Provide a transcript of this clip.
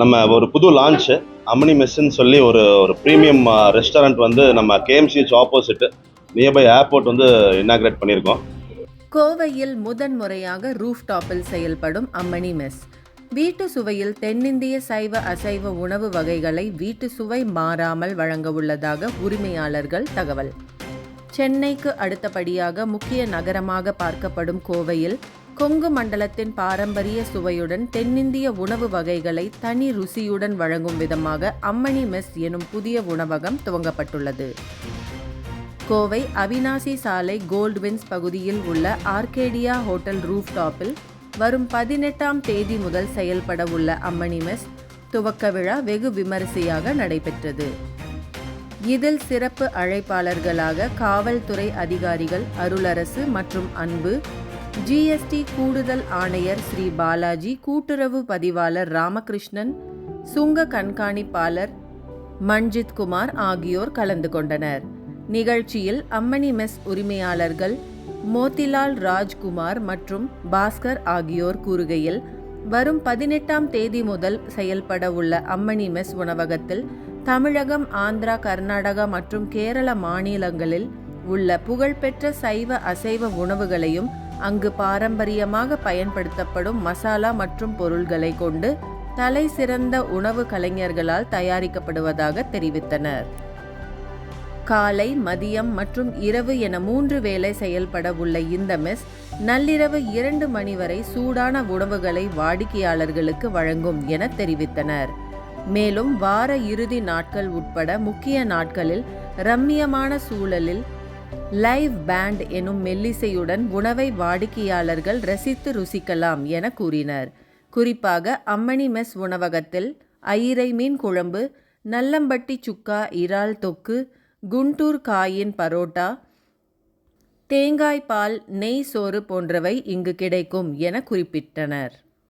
நம்ம ஒரு புது லான்ச்சு அம்மனி மெஸ்ஸுன்னு சொல்லி ஒரு ஒரு ப்ரீமியம் ரெஸ்டாரண்ட் வந்து நம்ம கேஎம்சிஹெச் ஆப்போசிட் நியர்பை ஏர்போர்ட் வந்து இனாக்ரேட் பண்ணியிருக்கோம். கோவையில் முதன்முறையாக ரூஃப் டாப்பில் செயல்படும் அம்மணி மெஸ். வீட்டு சுவையில் தென்னிந்திய சைவ அசைவ உணவு வகைகளை வீட்டு சுவை மாறாமல் வழங்க உள்ளதாக உரிமையாளர்கள் தகவல். சென்னைக்கு அடுத்தபடியாக முக்கிய நகரமாக பார்க்கப்படும் கோவையில் கொங்கு மண்டலத்தின் பாரம்பரிய சுவையுடன் தென்னிந்திய உணவு வகைகளை தனி ருசியுடன் வழங்கும் விதமாக அம்மணி மெஸ் எனும் புதிய உணவகம் துவங்கப்பட்டுள்ளது. கோவை அவினாசி சாலை கோல்ட்வின்ஸ் பகுதியில் உள்ள ஆர்கேடியா ஹோட்டல் ரூஃப்டாப்பில் வரும் பதினெட்டாம் தேதி முதல் செயல்பட உள்ள அம்மணி மெஸ் துவக்க விழா வெகு விமரிசையாக நடைபெற்றது. இதில் சிறப்பு அழைப்பாளர்களாக காவல்துறை அதிகாரிகள் அருளரசு மற்றும் அன்பு ஜிஎஸ்டி கூடுதல் ஆணையர் ஸ்ரீ பாலாஜி கூட்டுறவு பதிவாளர் ராமகிருஷ்ணன் சுங்க கண்காணிப்பாளர் மஞ்சித் குமார் ஆகியோர் கலந்து கொண்டனர். நிகழ்ச்சியில் அம்மணி மெஸ் உரிமையாளர்கள் மோதிலால் ராஜ்குமார் மற்றும் பாஸ்கர் ஆகியோர் கூறுகையில் வரும் பதினெட்டாம் தேதி முதல் செயல்பட உள்ள அம்மணி மெஸ் உணவகத்தில் தமிழகம் ஆந்திரா கர்நாடகா மற்றும் கேரள மாநிலங்களில் உள்ள புகழ்பெற்ற சைவ அசைவ உணவுகளையும் அங்கு பாரம்பரியமாக பயன்படுத்தப்படும் மசாலா மற்றும் பொருள்களை கொண்டு தலை சிறந்த உணவு கலைஞர்களால் தயாரிக்கப்படுவதாக தெரிவித்தனர். காலை மதியம் மற்றும் இரவு என மூன்று வேளை செயல்பட உள்ள இந்த மெஸ் நள்ளிரவு இரண்டு மணி வரை சூடான உணவுகளை வாடிக்கையாளர்களுக்கு வழங்கும் என தெரிவித்தனர். மேலும் வார இறுதி நாட்கள் உட்பட முக்கிய நாட்களில் ரம்மியமான சூழலில் லைவ் பேண்ட் எனும் மெல்லிசையுடன் உணவை வாடிக்கையாளர்கள் ரசித்து ருசிக்கலாம் என கூறினர். குறிப்பாக அம்மணி மெஸ் உணவகத்தில் ஐரை மீன் குழம்பு நல்லம்பட்டி சுக்கா இறால் தொக்கு குண்டூர் காயின் பரோட்டா தேங்காய் பால் நெய் சோறு போன்றவை இங்கு கிடைக்கும் என குறிப்பிட்டனர்.